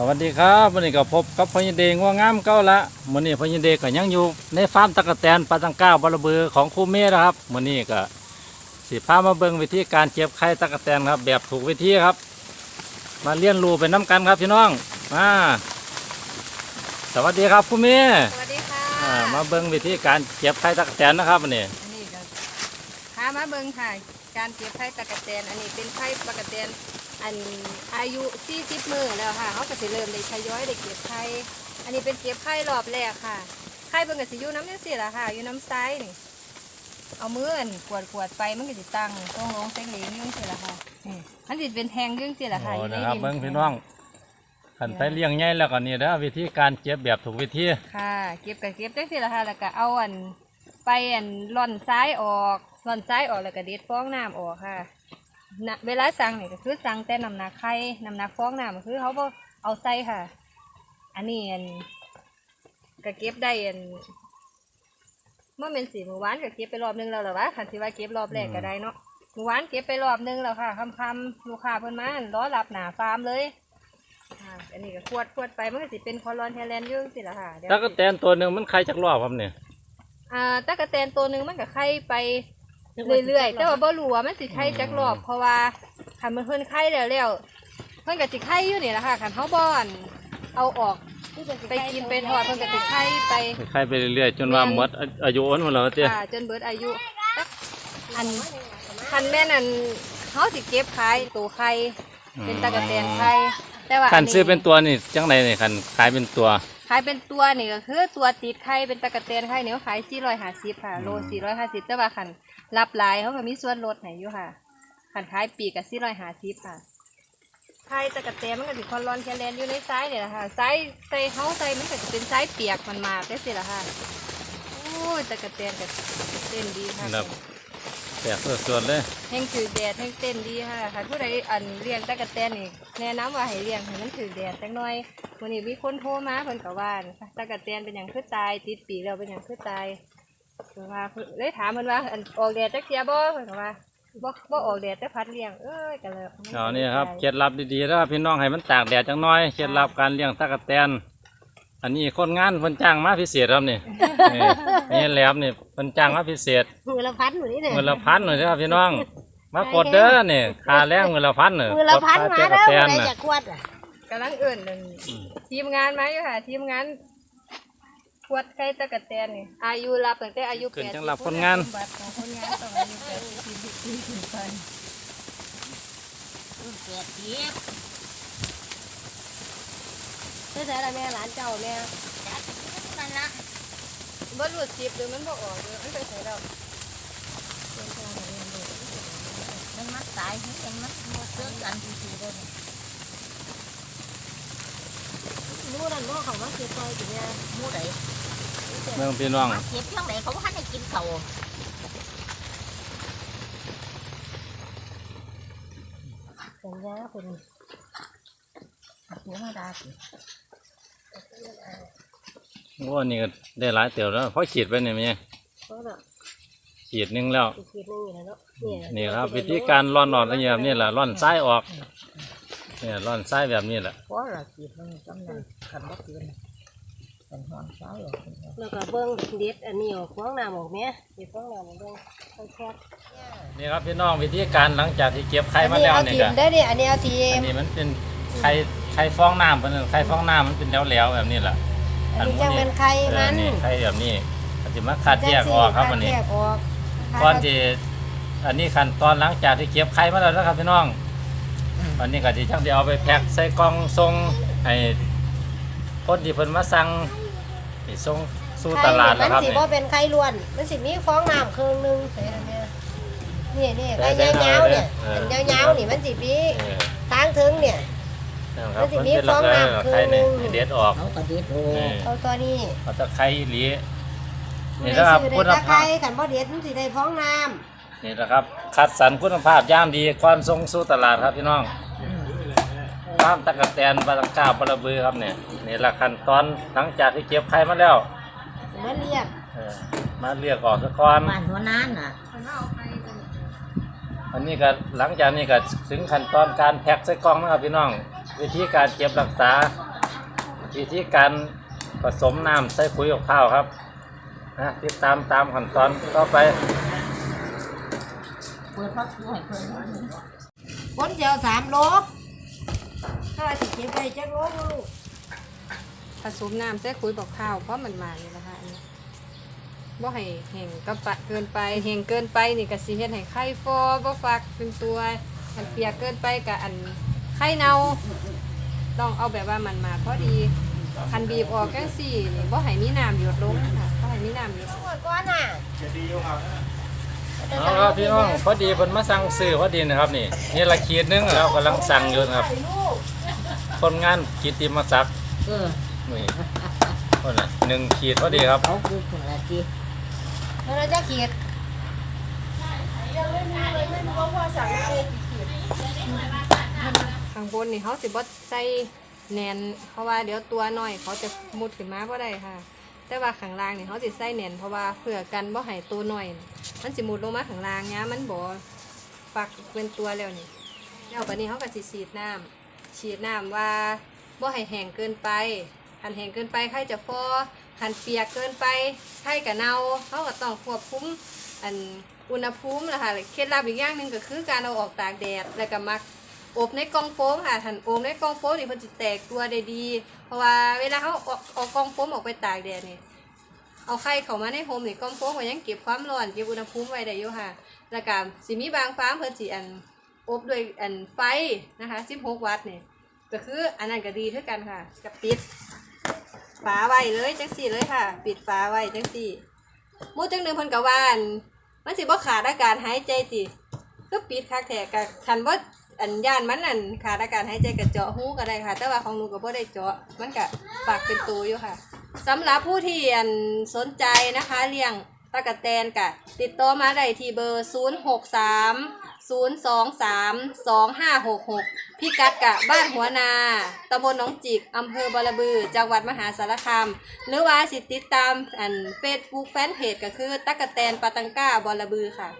สวัสดีครับวันนี้ก็พบกับพญเดงว่างามเก้าละวันนี้พญเดก็ยังอยู่ในฟาร์มตะกะแตนปลาตังก้าวบาระเบือของครูเมฆนะครับวันนี้ก็สิพามาเบิ่งวิธีการเก็บไข่ตะกะแตนครับ แบบถูกวิธีครับ มาเรียนรู้ไปน้กันครับพี่น้องมาสวัสดีครับครูเมฆสวัสดีค่ะอ่ามาเบิ่งวิธีการเก็บไข่ตะกะแตนนะครับวันนี้อันนี้ก็พามาเบิ่งค่ะการเก็บไข่ตะกะแตนอันนี้เป็นไข่ตะกะแตน อันอายุ40มื้อแล้วค่ะเขาก็สิเริ่มได้ทยอยได้เก็บไข่อันนี้เป็นเก็บไข่รอบแรกค่ะไข่เบิ่งก็สิอยู่น้ำจังซี่ล่ะค่ะอยู่น้ำไซนี่เอามืออันกวดกวดๆไปมันก็สิตั้งตรงลงเส้นเหลงอยุ่จังซี่ล่ะค่ะนี่มันสิเป็นแหงอยุ่จังซี่ล่ะค่ะโอ้อยู่ในนะครับดินเบิ่งพี่น้องขันไปเลี้ยงใหญ่แล้วก็นี่เด้อวิธีการเก็บแบบถูกวิธีค่ะ เก็บก็เก็บจังซี่ล่ะค่ะแล้วก็เอาอันไปอันร่อนซ้ายออกร่อนซ้ายออกแล้วก็เด็ดฟองน้ำออกค่ะ นะเวลาสั่งนี่ก็คือสั่งแต่น้ำหนักไข่น้ำหนักฟองน้ำก็คือเขาบ่เอาใส่ค่ะ อันนี้อันก็เก็บได้อันเมื่อเป็นสีเมื่อวานก็เก็บไปรอบนึงแล้วเหรอวะคันที่ว่าเก็บรอบแรกก็ได้เนาะเมื่อวานเก็บไปรอบนึงแล้วค่ะคำคำๆลูกค้าเพิ่นมารอรับหนาฟาร์มเลยอ่าอันนี้ก็ขวดขวดไปมันก็สิเป็นคอลอนเทเลนอยุ่จังสิละค่ะเดี๋ยวตะกะแตนตัวหนึ่งมันไข่จักรอบครับเนี่ย อ่าตะกะแตนตัวหนึ่งมันก็ไข่ไป เรื่อยๆแต่ว่าบ่รู้ว่ามันสิไข่จักรอบ เพราะว่าคันมันเพิ่นไข่แล้วแล้วเพิ่นก็สิไข่อยู่นี่แหละค่ะคันเฮาบ่อนเอาออกไปกินไปทอดเพิ่นก็สิไข่ไปไข่ไปเรื่อยๆจนว่าหมดอาอายุอ้นหมดแล้วเจ้ค่ะจนเบิดอายุอันคันแม่นอันเฮาสิเก็บขายตัวไข่เป็นตะกะแตนไข่แต่ว่าขันซื้อเป็นตัวนี่จังไรนี่ขันขายเป็นตัว ขายเป็นตัวนี่ก็คือตัวติดไข่เป็นตะกะแตนไข่เนี่ยเขาขาย450ค่ะ โล 450แต่ว่าคันรับหลายเขาก็มีส่วนลดให้อยู่ค่ะคันขายปีกก็450ค่ะไข่ตะกะแตนมันก็สิคอนรอนแคลนอยู่ในไซส์เนี่ยแหละค่ะไซส์ใส่เฮาใส่มันก็จะเป็นไซส์เปียกมันมาได้สิล่ะค่ะโอ้ยตะกะแตนก็เต้นดีค่ะ แต่เพื่อส่วนเลยแห้งถือแดดแห้งเต้นดีค่ะค่ะผู้ใดอันเลี้ยงตะกะแตนนี่แนะนำว่าให้เลี้ยงให้มันถือแดดจังหน่อยวันนี้มีคนโทรมาเพิ่นก็ว่านตะกะแตนเป็นอย่างคือตายติดปีกแล้วเป็นอย่างคือตายเพิ่นว่าเลยถามเพิ่นว่าอันออกแดดจักเทียบ่เพิ่นก็ว่าบ่บ่ออกแดดแต่พัดเลี้ยงเอ้ยก็เลยเอานี่ครับเคล็ดลับดีๆแล้วพี่น้องให้มันตากแดดจังน้อยเคล็ดลับการเลี้ยงตะกะแตน อันนี้คนงานเพิ่นจ้างมาพิเศษครับนี่นี่นี่แหลมนี่เพิ่นจ้างมาพิเศษมือละพันหนูนี่เนี่ยเงินละพันหน่อยเด้อพี่น้อง มากดเด้อนี่ค่าแรงเงินละพันเน่ะมือละพันกมาดค่เด้อตะกะมือแตนละน่ะจะขวดอะกำลังเอิ่นนั่นทีมงานมาอยู่ค่ะ ทีมงานขวดไข่ตะกะแตนนี่อายุรับตั้งแต่อายุขึ้น80จังรับคนงานบัตรของคนงานต้องอายุ80ปีขึ้นไปเสียทีบเจ้าใส่ละแม่ร้านเจ้าแม่จัดมันละบ่รูดจิบหรือมันบ่ออกหรือมันไปใส่แล้วมันมัดสา ยที่ยังมัดมัดเสื้อกันทีทีเลยนู่นนั่นว่าเขามาเก็บซอยอยู่เนี่ยมู่ไหนเมืองพี่น้องมาเก็บเพียงไหนเขาให้กินเวมาดาสิโอ้นี่ก็ได้หลายเตี๋ยวแล้วเพราะขีดไปนี่มั้ยเพราะแบบขีดหนึงแล้วอีกทีนึงอยู่แล้วเนาะเนี่ยนี่ครับวิธีการร่อนออกอย่างแบบนี้แหละร่อนซ้ายออกเนี่ยร่อนซ้ายแบบนี้แหละเพราะเราขีดมันกำลังขันบ่คืนเป็นหอนเช้าอยู่แล้วก็เบิ้งเด็ดอันนี้ออกฟ้องน้ำออกเนี้ยเด็ดฟ้องน้ำออกเบิ้งค่อยแค่นี่ครับพี่น้องวิธีการหลังจากที่เก็บไข่มาแล้วเอาเนี่ยทีก็มได้เนี่ยอันนี้เอาทีอัมนนี้มันเป็นไข่ไข่ฟองน้ำเป็นไข่ฟองน้ำมันเป็นแหลวๆแบบนี้แหละอันนี้ยังเป็นไข่เอมัอนนี่ไข่แบบนี้อาจจะมาคัดแยกออกครับวันนี้แยกออกก่อนที่อันนี้ขั้นตอนหลังจากที่เก็บไข่มาแล้วนะครับพี่น้องอันนี้ก็ที่ช่างที่เอาไปแพ็คใส่กล่องส่งให้คนที่เพิ่นมาสั่งให้ส่งสู่ตลาดไข่นะครัมับนสินี่บ่เป็นไข่ล้วน มันสิมีฟองน้ำครึ่งหนึงใส่อันเนี้ยนี่นี่ไข่ได้ได้ยาวๆเนี่ยเอออันยาวๆนี่มันสิมีเออทางถึงเนี่ย นะครับมันสิมันมีเป็นฟลัอกงษณะน้ำคือไข่เนี่ยให้เด็ดออก เขาก็ดิดโอ้นี่ เอาตัวนี้เขาจะไข่อีหลีนี่ได้นะครับซื้อคุณได้ตะภาไคพร้กันบ่เด็ดมันสิได้ฟองน้นี่นะครับ คัดสรรคุณภาพย่างดีก่อนส่งสู่ตลาดครับพี่น้องข้ามตะกะแตนปลาตังก้าปลาบือครับเนี่ยนี่ละขั้นตอนหลังจากที่เก็บไข่มาแล้วำมันเรียกเออมาเลือกออกซะก่อน บ้านหัวนั้นน่ะอั นนี้ก็หลังจากนี้ก็ถึงขั้นตอนการแพ็คใส่กล่องนะครับพี่น้อง วิธีการเก็บรักษา วิธีการผสมน้ำใส่ปุ๋ยกับข้าวครับนะติดตามตามขั้นตอนต่อไปเปิดพักกูให้เพิ่นคนเดียวสามโลถ้าสิเก็บไปจักโลบ่ลูกผสมน้ำใส่คุยบอกข้าวเพราะมันมานี่แหละค่ะอันนี้ บ่ให้แห้งกระปะเกินไปแห้งเกินไปนี่ก็สิเฮ็ดให้ไข่ฟอบ่ฟักเป็นตัวอันเปียกเกินไปก็อันไข่เน่าต้องเอาแบบว่ามันมาพอดีคันบีบออกจังซี่นี่บ่ให้มีน้ำหยดลงค่ะบ่ให้มีน้ำหยดหมดก่อนน่ะเอาครับพี่น้องพอดีเพิ่นมาสั่งซื้อพอดีนะครับนี่นี่ละขีดหนึงเรากำลังสั่งอยู่นะครับ คนงานกิตติมศักดิ์เออนี่คนน่ะหนึ่งขีดพอดีครับ เขาคือคนละทีเราจะขีดข้างบนนี่เขาสิบ่ใส่แนนเพราะว่าเดี๋ยวตัวน้อยเขาจะมุดขึ้นมาบ่ได้ค่ะ แต่ว่าข้างล่างนี่เขาสิใส่แนนเพราะว่าเพื่อกันบ่ให้ตัวน้อย มันสิมุดลงมาข้างล่างเนี้ยมันบ่ฟักเป็นตัวแล้วนี่แล้วบัดนี้เขาก็สิฉีดน้ำฉีดน้ำว่าบ่ให้แห้งเกินไป คันแห้งเกินไปไข่จะฟอคันเปียกเกินไปไข่กะเน่าเขาก็ต้องควบคุมอันอุณหภูมินะคะเคล็ดลับอีกอย่างหนึ่งก็คือการเอาออกตากแดดแล้วก็มักอบในกองโฟมค่ะทันอบในกองโฟมนี่เพิ่นจะแตกตัวได้ดี เพราะว่าเวลาเขาเอาเอากองโฟมออกไปตากแดดนี่เอาไข่เข้ามาในโฮมนี่กองโฟมก็ยังเก็บความร้อนเก็บอุณหภูมิไว้ได้อยู่ค่ะ แล้วก็สิมีบางฟาร์มเพิ่นสิอันอบด้วยอันไฟนะคะ16วัตต์นี่ก็คืออันนั้นก็ดีเท่ากันค่ะกับปิดาไว้เลยจังสี่เลยค่ะ ปิดฝาไว้จังสี่มู่จังหนึ่งเพิ่นกว่านมันสิบ่ขาดอากาศหายใจติก็ปิดคักแท้ก็คันบ่อันย่านมันอันขาดอากาศหายใจกับเจาะหูก็ได้ค่ะ แต่ว่าของหนูก็บ่ได้เจาะมันก็ฝากเป็นตัวอยู่ค่ะสำหรับผู้ที่อันสนใจนะคะเลี้ยงตะกะแตนกะ ติดต่อมาได้ที่เบอร์ 0 6 3 0 2 3 2 5 6 6 พี่กัดกะบ้านหัวนาตำบลหนองจิกอำเภอบาระบือ จังหวัดมหาสารคามหรือว่าสิติดตามอันเฟซบุ๊กแฟนเพจก็คือตะกะแตนปาตังก้าบาระบือค่ะ